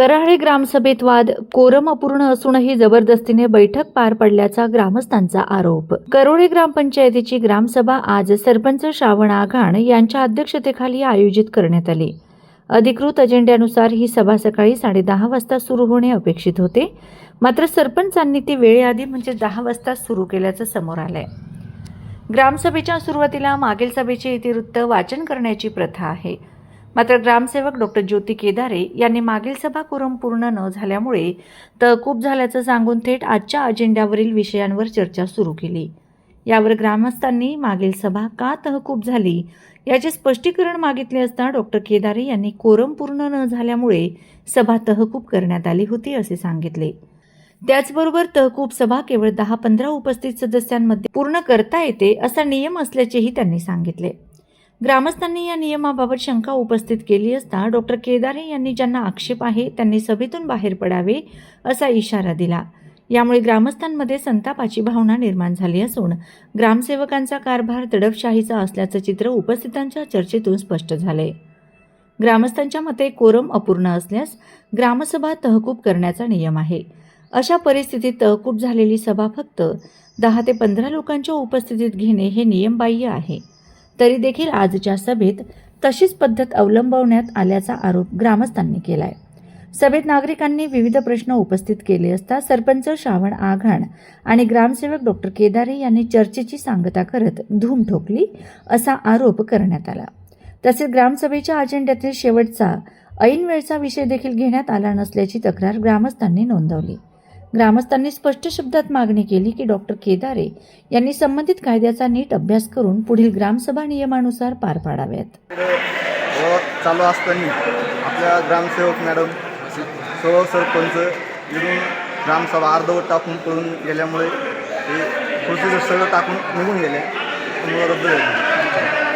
कराळे ग्रामसभेत वाद कोरम अपूर्ण असूनही जबरदस्तीने बैठक पार पडल्याचा ग्रामस्थांचा आरोप. करोळे ग्रामपंचायतीची ग्रामसभा आज सरपंच श्रावण आघाण यांच्या अध्यक्षतेखाली आयोजित करण्यात आली. अधिकृत अजेंड्यानुसार ही सभा सकाळी साडेदहा वाजता सुरू होणे अपेक्षित होते. मात्र सरपंचांनी ती वेळेआधी म्हणजे दहा वाजता सुरू केल्याचं समोर आलंय. ग्रामसभेच्या सुरुवातीला मागील सभेचे इतिवृत्त वाचन करण्याची प्रथा आहे. मात्र ग्रामसेवक डॉक्टर ज्योती केदारे यांनी मागील सभा कोरम पूर्ण न झाल्यामुळे तहकूब झाल्याचं सांगून थेट आजच्या अजेंड्यावरील विषयांवर चर्चा सुरू केली. यावर ग्रामस्थांनी मागील सभा का तहकूब झाली याचे स्पष्टीकरण मागितले असता डॉक्टर केदारे यांनी कोरम पूर्ण न झाल्यामुळे सभा तहकूब करण्यात आली होती असे सांगितले. त्याचबरोबर तहकूब सभा केवळ दहा पंधरा उपस्थित सदस्यांमध्ये पूर्ण करता येते असा नियम असल्याचेही त्यांनी सांगितले. ग्रामस्थांनी या नियमाबाबत शंका उपस्थित केली असता डॉक्टर केदारे यांनी ज्यांना आक्षेप आहे त्यांनी सभेतून बाहेर पडावे असा इशारा दिला. यामुळे ग्रामस्थांमध्ये संतापाची भावना निर्माण झाली असून ग्रामसेवकांचा कारभार दडपशाहीचा असल्याचं चित्र उपस्थितांच्या चर्चेतून स्पष्ट झाले. ग्रामस्थांच्या मते कोरम अपूर्ण असल्यास ग्रामसभा तहकूब करण्याचा नियम आहे. अशा परिस्थितीत तहकूब झालेली सभा फक्त दहा ते पंधरा लोकांच्या उपस्थितीत घेणे हे नियमबाह्य आहे. तरी देखील आजच्या सभेत तशीच पद्धत अवलंबवण्यात आल्याचा आरोप ग्रामस्थांनी केलाय. सभेत नागरिकांनी विविध प्रश्न उपस्थित केले असता सरपंच श्रावण आघाण आणि ग्रामसेवक डॉक्टर केदारे यांनी चर्चेची सांगता करत धूम ठोकली असा आरोप करण्यात आला. तसेच ग्रामसभेच्या अजेंड्यातील शेवटचा ऐन वेळचा विषय देखील घेण्यात आला नसल्याची तक्रार ग्रामस्थांनी नोंदवली. ग्रामस्थांनी स्पष्ट शब्दात मागणी केली की डॉक्टर केदारे यांनी संबंधित कायद्याचा नीट अभ्यास करून पुढील ग्रामसभा नियमानुसार पार पाडाव्यात. हो, चालू असताना आपल्या ग्रामसेवक मॅडम सर्व सरपंच येऊन ग्रामसभा अर्धवट टाकून पळून गेल्यामुळे ते प्रोसिजर सगळं टाकून निघून गेले. रद्द झाली